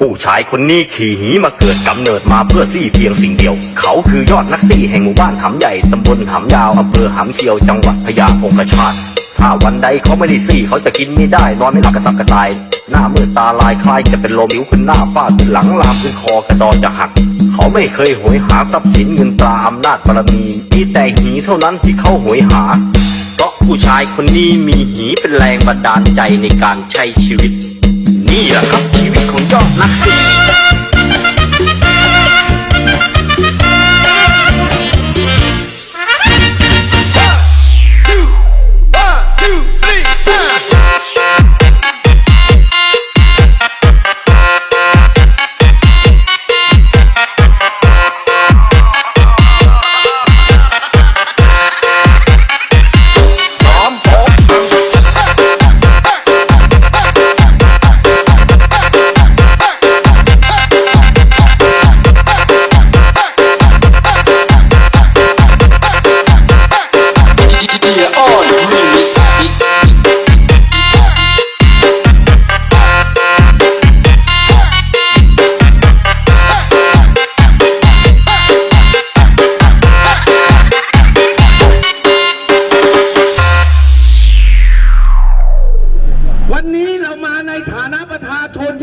ผู้ชายคนนี้ขี่หีมาเกิดกำเนิดมาเพื่อซี่เพียงสิ่งเดียว เขาคือยอดนักซี่แห่งหมู่บ้านหำใหญ่ตำบลหำยาวอำเภอหำเชียวจังหวัดพะยาองคชาติถ้าวันใดเขาไม่ได้ซี่เขาจะกินไม่ได้ นอนไม่หลับกระสับกระส่าย หน้ามืดตาลายคล้ายจะเป็นลมนิ้วขึ้นหน้าฟาดขึ้นหลังลามขึ้นคอกระดอนจะหัก เขาไม่เคยโหยหาทรัพย์สินเงินตราอำนาจบารมีมีแต่หีเท่านั้นที่เขาโหยหา เพราะผู้ชายคนนี้มีหีเป็นแรงบันดาลใจในการใช้ชีวิต นี่แหละครับชีวิตของยอดนักสู้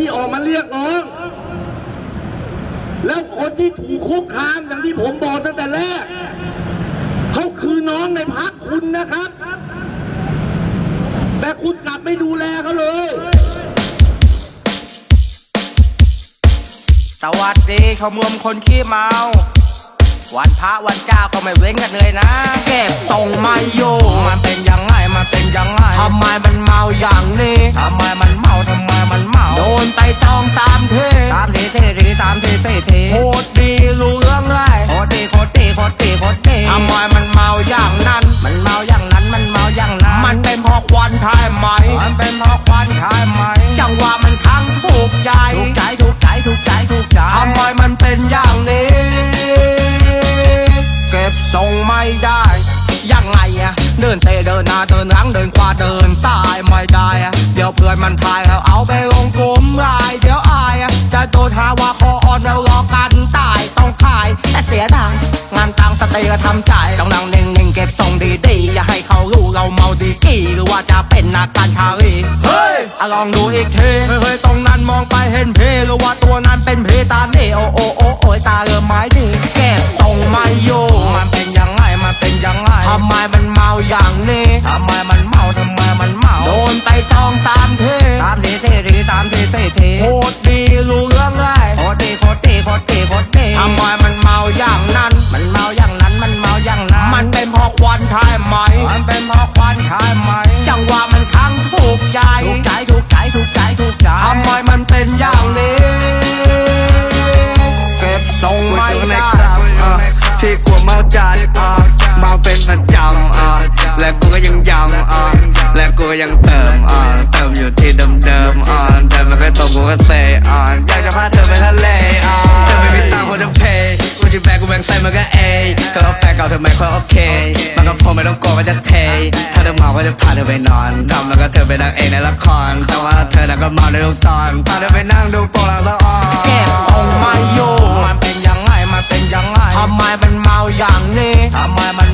ที่ออกมาเรียกร้อง แล้วคนที่ถูกคุกคามอย่างที่ผมบอกตั้งแต่แรกเขาคือน้องในพักคุณนะครับ แต่คุณกลับไม่ดูแลเขาเลย สวัสดีขมวมคนขี้เมา วันพระวันเจ้าก็ไม่เว้นกันเลยนะ เก็บส่งไม่อยู่มันเป็นยังไง มันเป็นยังไงทำไมมันเมาอย่างนี้ ทำไมมันเมาทำไมมันเมา โดนไปสองสามทีสามทีสี่ที เดินเซเดินหน้าเดินหลังเดินขวาเดินซ้ายไม่ได้อะเดี๋ยวเพื่อนมันพายแล้วเอาไปลงกลุ่มไลน์เดี๋ยวอายอะจะโดนหาว่าคออ่อนแล้วรอกันตายต้องขายแต่เสียดายงานตังสเตย์ก็ทำใจต้องนั่งเน่งๆเก็บทรงดีๆอย่าให้เขารู้เราเมาดีกี่หรือว่าจะเป็นนักการชาลีเฮ้ยอะลองดูอีกทีเฮ้ยๆตรงนั้นมองไปเห็นเพหรือว่าตัวนั้นเป็นเพตาเน่โอโอ สามทีสี่ทีโคตรดีรู้เรื่องเลยโคตรดีโคตรดีโคตรดีโคตรดีทำไมมันเมาอย่างนั้น มันเมาอย่างนั้นมันเมาอย่างนั้น มันเป็นเพราะควันใช่ไหมมันเป็นเพราะควันใช่ไหม ก็ตรงกูก็เซอะอยากจะพาเธอไปทะเลอะเธอไม่มีตังค์พอจะเพย์กูจะแบกกูแบงใส่มันก็เอเธอเอาแฟนเก่าเธอไม่ค่อยโอเคมันก็พอไม่ต้องกลัวว่าจะเท ถ้าเธอเมาก็จะพาเธอไปนอนทำแล้วก็เธอเป็นนางเอกในละคร แต่ว่าเธอน่ะก็เมาในทุกตอนพาเธอไปนั่งดูโปรละละอ่อนเก็บทรงไม่อยู่มันเป็นยังไงมันเป็นยังไงทำไมมันเมาอย่างนี้ทำไมมัน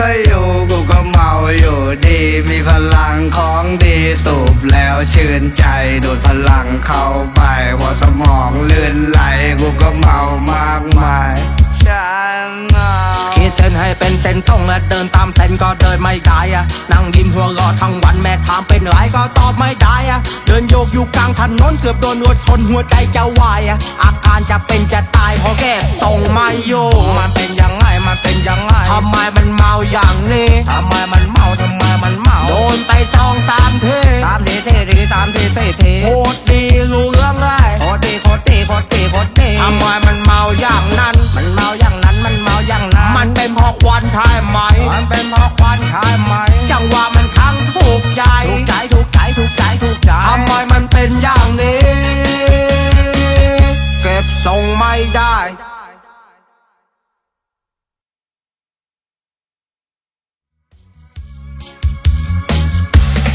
เคยอยู่กูก็เมาอยู่ดี มีพลังของดีสูบแล้วชื่นใจดูดพลังเข้าไปหัวสมองลื่นไหลกูก็เมา นให้เป็นเส้นตรงและเดินตามเส้นก็เดินไม่ได้อะนั่งยิ้มหัวเรอทั้งวันแม่ถามเป็นไรก็ตอบไม่ได้อะเดินโยกอยู่กลางถนนเกือบโดนรถชนหัวใจจะวายอะอาการจะเป็นจะตายเพราะแก็บส่งไม่อยู่มันเป็นยังไงมันเป็นยังไงทำไมมันเมาอย่างนี้ทำไมมันเมาทำไมมันเมาโดนไปสองสามทีสามทีสี่ทีสามทีสี่ทีโคตรดีรู้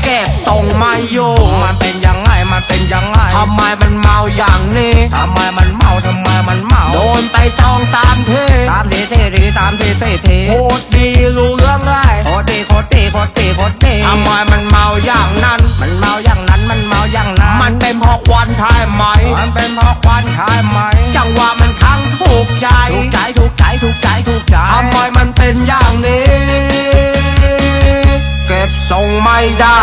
เก็บทรงไม่อยู่มันเป็นยังไงมันเป็นยังไงทำไมมันเมาอย่างนี้ทำไมมันเมาทำไมมันเมาโดนไปสองสามทีสามทีสี่ทีสามทีสี่ทีโคตรดีรู้เรื่องเลยโคตรดีโคตรดีโคตรดีโคตรดีทำไมมันเมาอย่างนั้น มันเมาอย่างนั้นมันเมาอย่างนั้น มันเป็นเพราะควันใช่ไหมมันเป็นเพราะควันใช่ไหมจังหวะมันทั้งถูกใจถูกใจถูกใจถูกใจถูกใจทำไมมันเป็นอย่างนี้ ส่งไม่ได้